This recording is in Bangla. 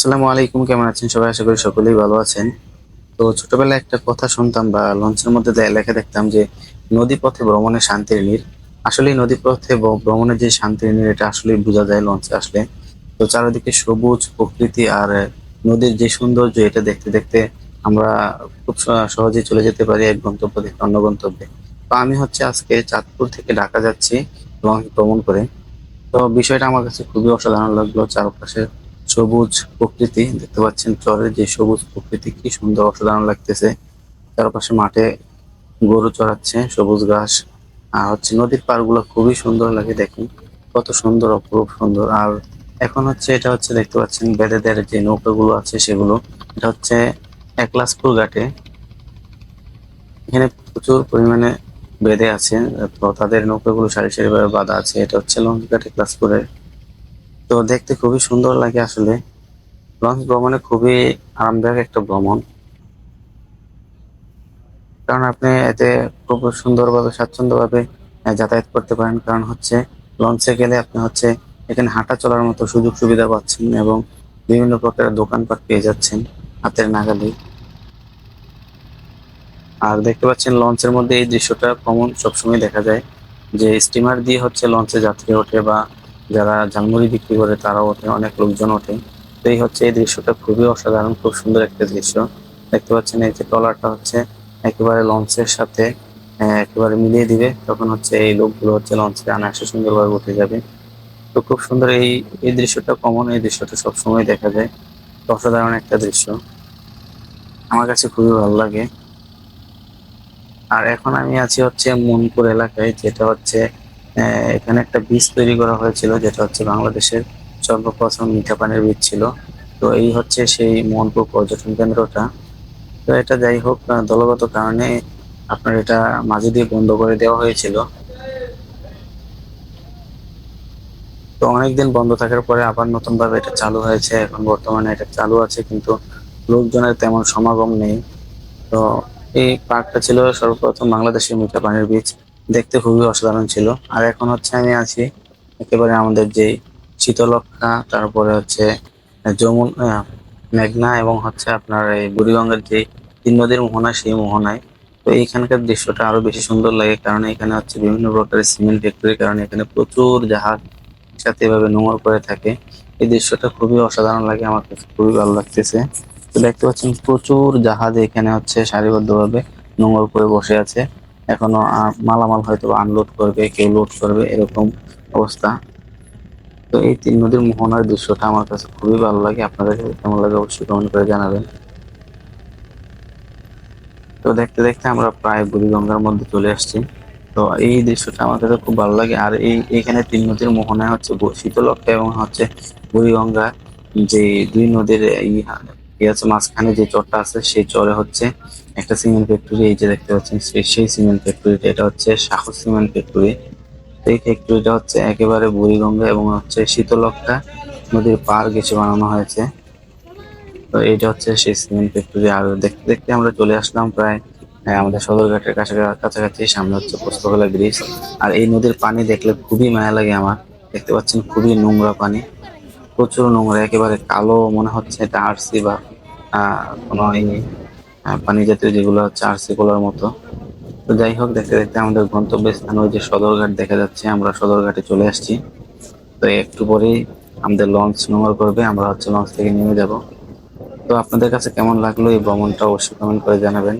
আসসালামু আলাইকুম, কেমন আছেন সবাই? আশা করি সকলেই ভালো আছেন। তো ছোটবেলায় একটা কথা শুনতাম বা লঞ্চের মধ্যে লেখা দেখতাম যে, নদী পথে ভ্রমণে শান্তির নীড় আসলে নদী পথে ভ- ভ্রমণে যে শান্তির নীড় এটা আসলে বোঝা যায় লঞ্চে আসলে। তো চারিদিকে সবুজ প্রকৃতি আর নদীর যে সৌন্দর্য, এটা দেখতে দেখতে আমরা খুব সহজেই চলে যেতে পারি এক গন্তব্য থেকে অন্য গন্তব্যে। তো আমি হচ্ছে আজকে চাঁদপুর থেকে ঢাকা যাচ্ছি লঞ্চ ভ্রমণ করে। তো বিষয়টা আমার কাছে খুবই অসাধারণ লাগল চারপাশে সবুজ প্রকৃতি, দেখতে পাচ্ছেন চরের যে সবুজ প্রকৃতি, কি সুন্দর অসাধারণ লাগতেছে। চারপাশে মাঠে গরু চড়াচ্ছে, সবুজ ঘাস। আর হচ্ছে নদীর পাড়গুলো খুবই সুন্দর লাগে দেখুন। কত সুন্দর, অপরূপ সুন্দর। আর এখন হচ্ছে এটা হচ্ছে দেখতে পাচ্ছেন বেদেদের যে নৌকাগুলো আছে সেগুলো। এটা হচ্ছে একলাসপুর ঘাটে। এখানে প্রচুর পরিমাণে বেদে আছে। তো তাদের নৌকাগুলো সারি সারি ভাবে বাঁধা আছে। এটা হচ্ছে লঞ্চ ঘাট একলাসপুরের। তো দেখতে খুবই সুন্দর লাগে আসলে। লঞ্চ ভ্রমণে খুবই আরামদায়ক একটা ভ্রমণ। কারণ আপনি এতে খুব সুন্দরভাবে, স্বাচ্ছন্দ্যভাবে যাতায়াত করতে পারেন। কারণ হচ্ছে লঞ্চে গেলে আপনি হচ্ছে এখানে হাঁটা চলার মতো সুযোগ সুবিধা পাচ্ছেন এবং বিভিন্ন প্রকারের দোকানপাট পেয়ে যাচ্ছেন হাতের নাগালে। আর দেখতে পাচ্ছেন লঞ্চের মধ্যে এই দৃশ্যটা কমন সবসময় দেখা যায় যে স্টিমার দিয়ে হচ্ছে লঞ্চে যাত্রী ওঠে বা যারা ঝালমুড়ি বিক্রি করে তারাও ওঠে অনেক লোকজন ওঠে। তো এই হচ্ছে এই দৃশ্যটা খুবই অসাধারণ খুব সুন্দর একটা দৃশ্য। দেখতে পাচ্ছেন এই যে ট্রলারটা হচ্ছে একেবারে লঞ্চের সাথে আহ, একেবারে মিলিয়ে দিবে। তখন হচ্ছে এই লোকগুলো হচ্ছে লঞ্চে অনায়াসে সুন্দরভাবে উঠে যাবে। তো খুব সুন্দর এই এই দৃশ্যটা কমন এই দৃশ্যটা সবসময় দেখা যায়। অসাধারণ একটা দৃশ্য। আমার কাছে খুবই ভালো লাগে। আর এখন আমি আছি হচ্ছে মনপুর এলাকায় যেটা হচ্ছে এখানে একটা বীজ তৈরি করা হয়েছিল, যেটা হচ্ছে বাংলাদেশের সর্বপ্রথম মিঠা পানির বীজ ছিল। তো এই হচ্ছে সেই মনপুর পর্যটন কেন্দ্রটা। তো এটা যাই হোক দলগত কারণে আপনার এটা মাঝে দিয়ে বন্ধ করে দেওয়া হয়েছিল। তো অনেকদিন বন্ধ থাকার পরে আবার নতুন ভাবে এটা চালু হয়েছে। এখন বর্তমানে এটা চালু আছে, কিন্তু লোকজনের তেমন সমাগম নেই। তো এই পার্কটা ছিল সর্বপ্রথম বাংলাদেশের মিঠা পানির বীজ। দেখতে খুবই অসাধারণ ছিল। আর এখন হচ্ছে আমি আছি একেবারে আমাদের যে শীতলক্ষা তারপরে হচ্ছে যমুন মেঘনা এবং হচ্ছে আপনার এই বুড়িগঙ্গার যে তিন নদীর মোহনা, সেই মোহনায়। তো এইখানকার দৃশ্যটা আরও বেশি সুন্দর লাগে কারণ এখানে হচ্ছে বিভিন্ন প্রকারের সিমেন্ট ফ্যাক্টরির কারণে এখানে প্রচুর জাহাজ সাথে এভাবে নোংর করে থাকে। এই দৃশ্যটা খুবই অসাধারণ লাগে, আমার কাছে খুবই ভালো লাগতেছে। তো দেখতে পাচ্ছেন প্রচুর জাহাজ এখানে হচ্ছে সারিবদ্ধভাবে নোংর করে বসে আছে। এখনও মালামাল হয়তো আনলোড করবে, কেউ লোড করবে, এরকম অবস্থা। তো এই তিন নদীর মোহনার দৃশ্যটা আমার কাছে খুবই ভালো লাগে। আপনাদের কেমন লাগে অবশ্যই কমেন্ট করে জানাবেন। তো দেখতে দেখতে আমরা প্রায় বুড়িগঙ্গার মধ্যে চলে আসছি। তো এই দৃশ্যটা আমার কাছে খুব ভালো লাগে। আর এই, এখানে তিন নদীর মোহনায় হচ্ছে শীতলক্ষা এবং হচ্ছে বুড়িগঙ্গা। যে দুই নদীর আছে মাঝখানে যে চরটা আছে, সেই চরে হচ্ছে একটা সিমেন্ট ফ্যাক্টরি এই যে দেখতে পাচ্ছেন সেই সিমেন্ট ফ্যাক্টরিটা এটা হচ্ছে সাহস সিমেন্ট ফ্যাক্টরি। এই ফ্যাক্টরিটা হচ্ছে একেবারে বুড়িগঙ্গা এবং হচ্ছে শীতলক্ষা নদীর পার গেছে বানানো হয়েছে। তো এইটা হচ্ছে সেই সিমেন্ট ফ্যাক্টরি। আর দেখতে দেখতে আমরা চলে আসলাম প্রায় আহ, আমাদের সদরঘাটের কাছাকাছি সামনে হচ্ছে পোস্তকলা ব্রিজ। আর এই নদীর পানি দেখলে খুবই মায়া লাগে আমার। দেখতে পাচ্ছেন খুবই নোংরা পানি প্রচুর নোংরা একেবারে কালো মনে হচ্ছে এটা আরসি বা কোনো আহ, পানি জাতীয় যেগুলো হচ্ছে কোলার মতো। তো যাই হোক, দেখতে দেখতে আমাদের গন্তব্য স্থান ওই যে সদরঘাট দেখা যাচ্ছে, আমরা সদরঘাটে চলে আসছি। তো একটু পরেই আমাদের লঞ্চ নোংর করবে, আমরা হচ্ছে লঞ্চ থেকে নেমে যাব। তো আপনাদের কাছে কেমন লাগল এই ভ্রমণটা অবশ্যই কমেন্ট করে জানাবেন।